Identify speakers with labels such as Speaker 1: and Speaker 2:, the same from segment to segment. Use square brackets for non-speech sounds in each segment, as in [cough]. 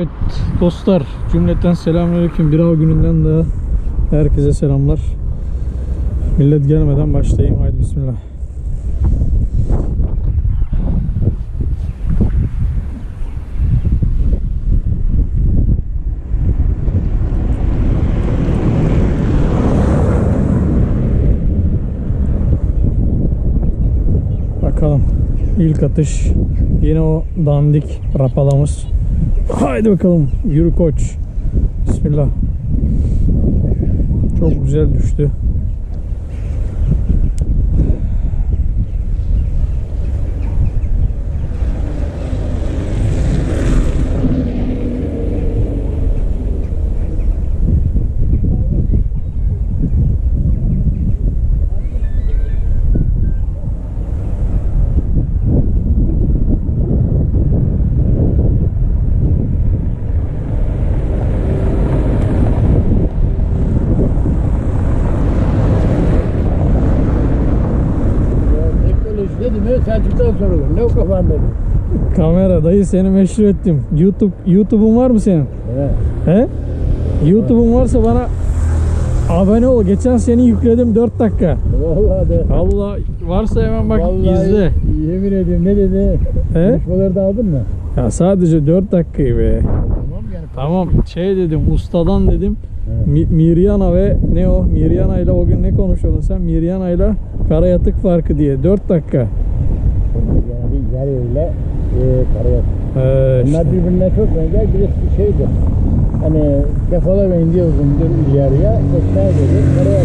Speaker 1: Evet dostlar cümleten selamünaleyküm. Bir av gününden de herkese selamlar. Millet gelmeden başlayayım. Haydi bismillah. Bakalım. İlk atış. Yine o dandik rapalamız. Haydi bakalım. Yürü koç. Bismillah. Çok güzel düştü.
Speaker 2: Selçuk'tan sonra ne o kafanda?
Speaker 1: Kamera dayı seni meşhur ettim. YouTube YouTube'un var mı senin?
Speaker 2: Evet.
Speaker 1: He? YouTube'un varsa bana abone ol. Geçen seni yükledim 4 dakika.
Speaker 2: Vallahi de.
Speaker 1: Allah varsa hemen bak
Speaker 2: Vallahi
Speaker 1: izle.
Speaker 2: Yemin ediyorum ne dedi?
Speaker 1: He?
Speaker 2: Konuşmaları da aldın mı?
Speaker 1: Ya sadece 4 dakikayı be.
Speaker 2: Tamam yani.
Speaker 1: Tamam şey dedim ustadan dedim.
Speaker 2: Evet.
Speaker 1: Mi- Miryana ve ne o? Miryana ile o gün ne konuşuyordun sen? Miryana ile kara yatık farkı diye 4 dakika.
Speaker 2: Yer öyle e, karaya.
Speaker 1: Ee,
Speaker 2: Bunlar
Speaker 1: işte.
Speaker 2: birbirine çok benzer. Birisi şeydi. Hani defala benziyor uzundur yarıya. Aşağı gelir. Karaya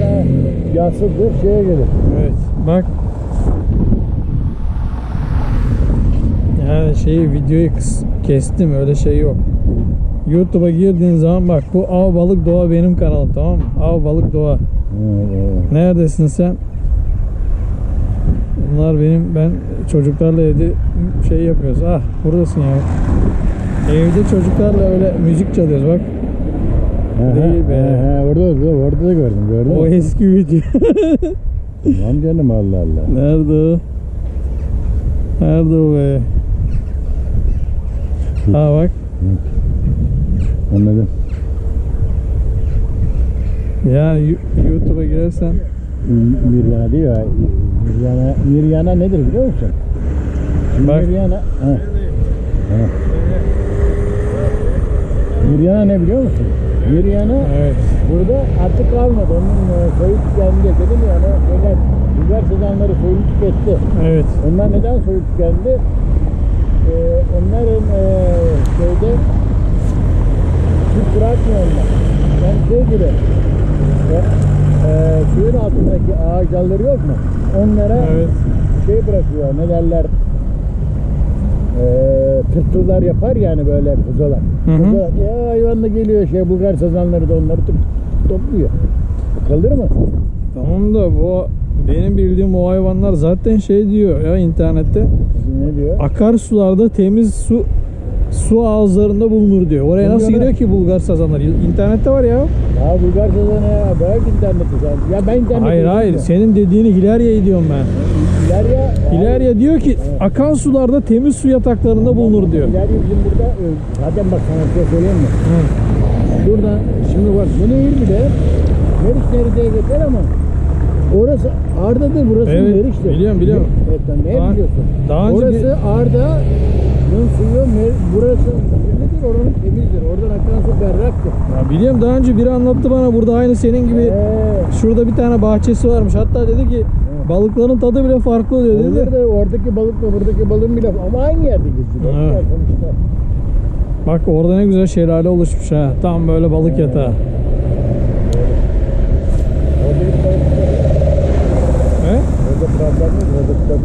Speaker 2: daha yasıldır şeye gelir.
Speaker 1: Evet bak. Yani şeyi videoyu kestim öyle şey yok. YouTube'a girdiğin zaman bak bu Av Balık Doğa benim kanalım tamam mı? Av Balık Doğa. Neredesin sen? Bunlar benim ben çocuklarla evde şey yapıyoruz. Ah buradasın ya. Evde çocuklarla öyle müzik çalıyoruz bak. Değil be.
Speaker 2: He, orada, orada, orada da gördüm. Gördün
Speaker 1: O eski video. [laughs]
Speaker 2: Tamam canım Allah Allah.
Speaker 1: Nerede o? Nerede o be? Ha bak.
Speaker 2: Anladım.
Speaker 1: Yani YouTube'a girersen
Speaker 2: Miryana değil ya. Miryana, Miryana nedir biliyor musun? Şimdi
Speaker 1: Bak.
Speaker 2: Miryana. He. He. Miryana ne biliyor musun? Miryana
Speaker 1: evet.
Speaker 2: burada artık kalmadı. Onun e, soyu tükendi. Dedim ya hani şeyler, biber sezonları soyunu tüketti.
Speaker 1: Evet.
Speaker 2: Onlar neden soyu tükendi? Ee, onların e, şeyde su bırakmıyor onlar. Yani şey gibi e, e, suyun altındaki ağaç dalları yok mu? Onlara
Speaker 1: Evet.
Speaker 2: şey bırakıyor ne derler e, tırtıllar yapar yani böyle kuzalar.
Speaker 1: Hı hı.
Speaker 2: Kuzalar. Ya hayvan da geliyor şey Bulgar sazanları da onları tık topluyor. Kalır mı?
Speaker 1: Tamam da bu benim bildiğim o hayvanlar zaten şey diyor ya internette
Speaker 2: Ne diyor?
Speaker 1: akarsularda temiz su su ağızlarında bulunur diyor. Oraya nasıl
Speaker 2: lan?
Speaker 1: giriyor ki Bulgar sazanları? İnternette var ya.
Speaker 2: Ya Bulgar sazanı ya bırak interneti sen. Ya ben interneti
Speaker 1: Hayır hayır. Senin dediğini Hilarya'yı diyorum ben.
Speaker 2: İlerya,
Speaker 1: Hilarya diyor ki akan sularda temiz su yataklarında bulunur diyor.
Speaker 2: İlerya bizim burada e, zaten bak sana şey söyleyeyim mi?
Speaker 1: Hı.
Speaker 2: Burada şimdi bak bu nehir bile Meriç Nehri diye geçer ama orası Arda'dır burası
Speaker 1: Evet,
Speaker 2: Meriç'tir.
Speaker 1: biliyorum, biliyorum.
Speaker 2: Evet ne biliyorsun?
Speaker 1: daha önce
Speaker 2: orası
Speaker 1: bir-
Speaker 2: Arda'nın suyu burası kirlidir oranın temizdir. Oradan akan su berraktır.
Speaker 1: Ya biliyorum daha önce biri anlattı bana burada aynı senin gibi
Speaker 2: Eee
Speaker 1: şurada bir tane bahçesi varmış. Hatta dedi ki balıkların tadı bile farklı oluyor dedi.
Speaker 2: Olur da oradaki balıkla buradaki balığın bile ama aynı yerde geziyor.
Speaker 1: Evet.
Speaker 2: Evet. Sonuçta.
Speaker 1: Bak orada ne güzel şelale oluşmuş ha. Tam böyle balık yatağı.
Speaker 2: Bir balık
Speaker 1: He?
Speaker 2: Orada problem yok. Orada problem